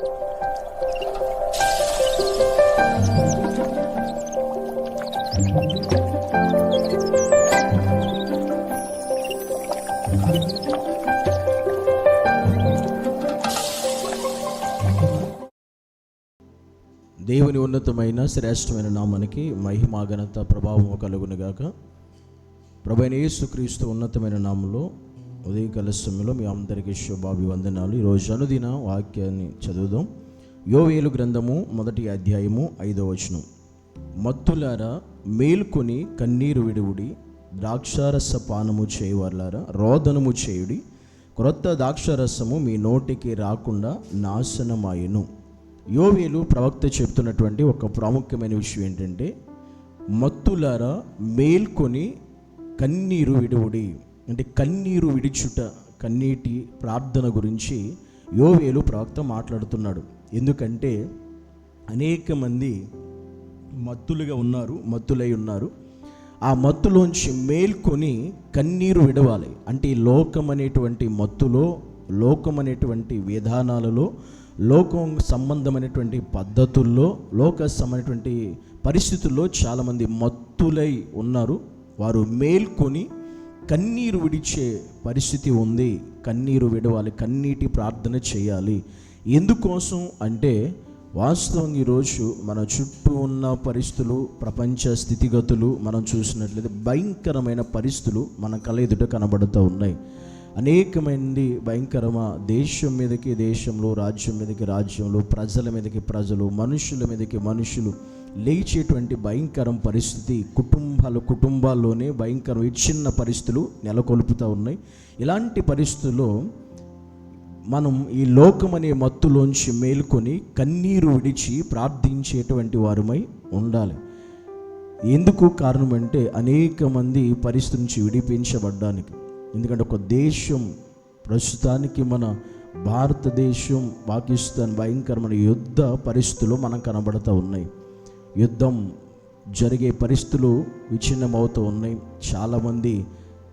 దేవుని ఉన్నతమైన శ్రేష్టమైన నామానికి మహిమా ఘనత ప్రభావం కలుగునుగాక. ప్రభైన యేసుక్రీస్తు ఉన్నతమైన నామంలో ఉదయకాల సమయంలో మీ అందరికీ శుభాభివందనాలు. ఈరోజు అనుదిన వాక్యాన్ని చదువుదాం. యోవేలు గ్రంథము మొదటి అధ్యాయము ఐదో వచనం. మత్తులారా మేల్కొని కన్నీరు విడువుడి ద్రాక్షారస పానము చేయవర్లారా రోదనము చేయుడి క్రొత్త ద్రాక్షారసము మీ నోటికి రాకుండా నాశనమాయను. యోవేలు ప్రవక్త చెప్తున్నటువంటి ఒక ప్రాముఖ్యమైన విషయం ఏంటంటే మత్తులారా మేల్కొని కన్నీరు విడువుడి. అంటే కన్నీరు విడిచుట కన్నీటి ప్రార్థన గురించి యోవేలు ప్రవక్త మాట్లాడుతున్నాడు. ఎందుకంటే అనేక మంది మత్తులుగా ఉన్నారు మత్తులై ఉన్నారు. ఆ మత్తులోంచి మేల్కొని కన్నీరు విడవాలి. అంటే లోకం అనేటువంటి మత్తులో లోకం అనేటువంటి విధానాలలో లోకం సంబంధమైనటువంటి పద్ధతుల్లో లోక సంబంధమైనటువంటి పరిస్థితుల్లో చాలామంది మత్తులై ఉన్నారు. వారు మేల్కొని కన్నీరు విడిచే పరిస్థితి ఉంది. కన్నీరు విడవాలి కన్నీటి ప్రార్థన చేయాలి. ఎందుకోసం అంటే వాస్తవం ఈరోజు మన చుట్టూ ఉన్న పరిస్థితులు ప్రపంచ స్థితిగతులు మనం చూసినట్లయితే భయంకరమైన పరిస్థితులు మన కళ ఎదుట కనబడుతూ ఉన్నాయి. అనేకమంది భయంకరమ దేశం మీదకి దేశంలో రాజ్యం మీదకి రాజ్యంలో ప్రజల మీదకి ప్రజలు మనుషుల మీదకి మనుషులు లేచేటువంటి భయంకరం పరిస్థితి కుటుంబాలు కుటుంబాల్లోనే భయంకరం విచ్ఛిన్న పరిస్థితులు నెలకొల్పుతూ ఉన్నాయి. ఇలాంటి పరిస్థితుల్లో మనం ఈ లోకం అనే మత్తులోంచి మేలుకొని కన్నీరు విడిచి ప్రార్థించేటువంటి వారమై ఉండాలి. ఎందుకు కారణం అంటే అనేక మంది పరిస్థితి నుంచి విడిపించబడ్డానికి. ఎందుకంటే ఒక దేశం ప్రస్తుతానికి మన భారతదేశం పాకిస్తాన్ భయంకరమైన యుద్ధ పరిస్థితులు మనం కనబడుతూ ఉన్నాయి. యుద్ధం జరిగే పరిస్థితులు విచ్ఛిన్నమవుతూ ఉన్నాయి. చాలామంది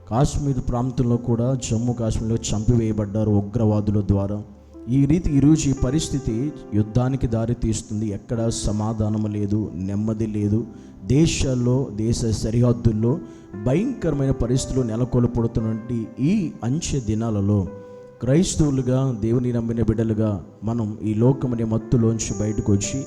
కాశ్మీర్ ప్రాంతంలో కూడా జమ్మూ కాశ్మీర్లో చంపివేయబడ్డారు ఉగ్రవాదుల ద్వారా. ఈ రీతి ఈరోజు ఈ పరిస్థితి యుద్ధానికి దారి తీస్తుంది. ఎక్కడ సమాధానం లేదు నెమ్మది లేదు. దేశాల్లో దేశ సరిహద్దుల్లో భయంకరమైన పరిస్థితులు నెలకొల్పడుతున్నటువంటి ఈ అంచె దినాలలో క్రైస్తవులుగా దేవుని నమ్మిన బిడ్డలుగా మనం ఈ లోకమనే మత్తులోంచి బయటకు వచ్చి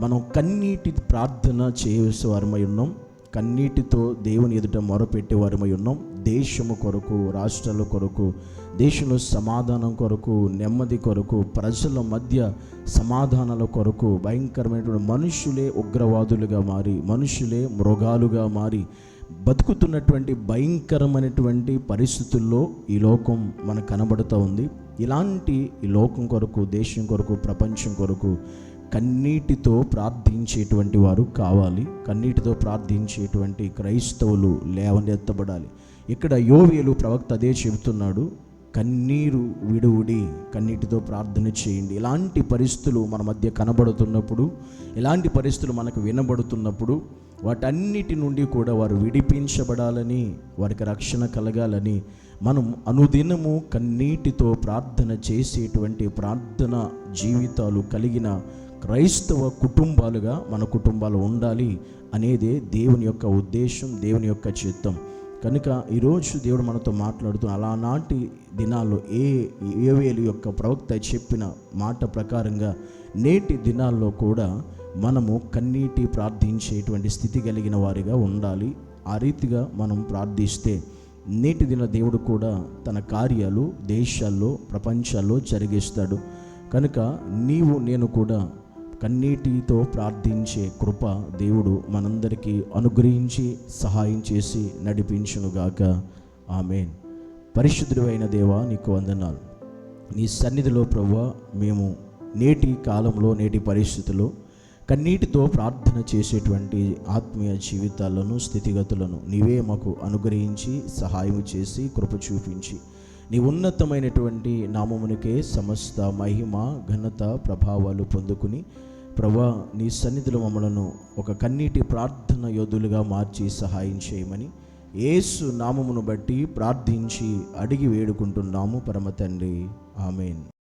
మనం కన్నీటి ప్రార్థన చేసేవారమై ఉన్నాం. కన్నీటితో దేవుని ఎదుట మొరపెట్టే వారమై ఉన్నాం. దేశము కొరకు రాష్ట్రాల కొరకు దేశంలో సమాధానం కొరకు నెమ్మది కొరకు ప్రజల మధ్య సమాధానాల కొరకు భయంకరమైనటువంటి మనుషులే ఉగ్రవాదులుగా మారి మనుషులే మృగాలుగా మారి బతుకుతున్నటువంటి భయంకరమైనటువంటి పరిస్థితుల్లో ఈ లోకం మనకు కనబడుతూ ఉంది. ఇలాంటి ఈ లోకం కొరకు దేశం కొరకు ప్రపంచం కొరకు కన్నీటితో ప్రార్థించేటువంటి వారు కావాలి. కన్నీటితో ప్రార్థించేటువంటి క్రైస్తవులు లేవనెత్తబడాలి. ఇక్కడ యోవేలు ప్రవక్త అదే చెబుతున్నాడు. కన్నీరు విడువుడి కన్నీటితో ప్రార్థన చేయండి. ఇలాంటి పరిస్థితులు మన మధ్య కనబడుతున్నప్పుడు ఇలాంటి పరిస్థితులు మనకు వినబడుతున్నప్పుడు వాటన్నిటి నుండి కూడా వారు విడిపించబడాలని వారికి రక్షణ కలగాలని మనం అనుదినము కన్నీటితో ప్రార్థన చేసేటువంటి ప్రార్థన జీవితాలు కలిగిన క్రైస్తవ కుటుంబాలుగా మన కుటుంబాలు ఉండాలి అనేదే దేవుని యొక్క ఉద్దేశం దేవుని యొక్క చిత్తం. కనుక ఈరోజు దేవుడు మనతో మాట్లాడుతూ అలానాటి దినాల్లో ఏ ఏవేలు యొక్క ప్రవక్త చెప్పిన మాట ప్రకారంగా నేటి దినాల్లో కూడా మనము కన్నీటి ప్రార్థించేటువంటి స్థితి కలిగిన వారిగా ఉండాలి. ఆ రీతిగా మనం ప్రార్థిస్తే నేటి దిన దేవుడు కూడా తన కార్యాలు దేశాల్లో ప్రపంచాల్లో జరిగిస్తాడు. కనుక నీవు నేను కూడా కన్నీటితో ప్రార్థించే కృప దేవుడు మనందరికీ అనుగ్రహించి సహాయం చేసి నడిపించునుగాక. ఆమెన్. పరిశుద్ధుడు అయిన దేవా నీకు వందనాలు. నీ సన్నిధిలో ప్రభు మేము నేటి కాలంలో నేటి పరిస్థితుల్లో కన్నీటితో ప్రార్థన చేసేటువంటి ఆత్మీయ జీవితాలను స్థితిగతులను నీవే మాకు అనుగ్రహించి సహాయం చేసి కృప చూపించి. నీ ఉన్నతమైనటువంటి నామమునికే సమస్త మహిమ ఘనత ప్రభావాలు పొందుకుని ప్రభా నీ సన్నిధిలో మమ్మలను ఒక కన్నీటి ప్రార్థన యోధులుగా మార్చి సహాయం చేయమని ఏసు నామమును బట్టి ప్రార్థించి అడిగి వేడుకుంటున్నాము పరమ తండ్రి. ఆమెన్.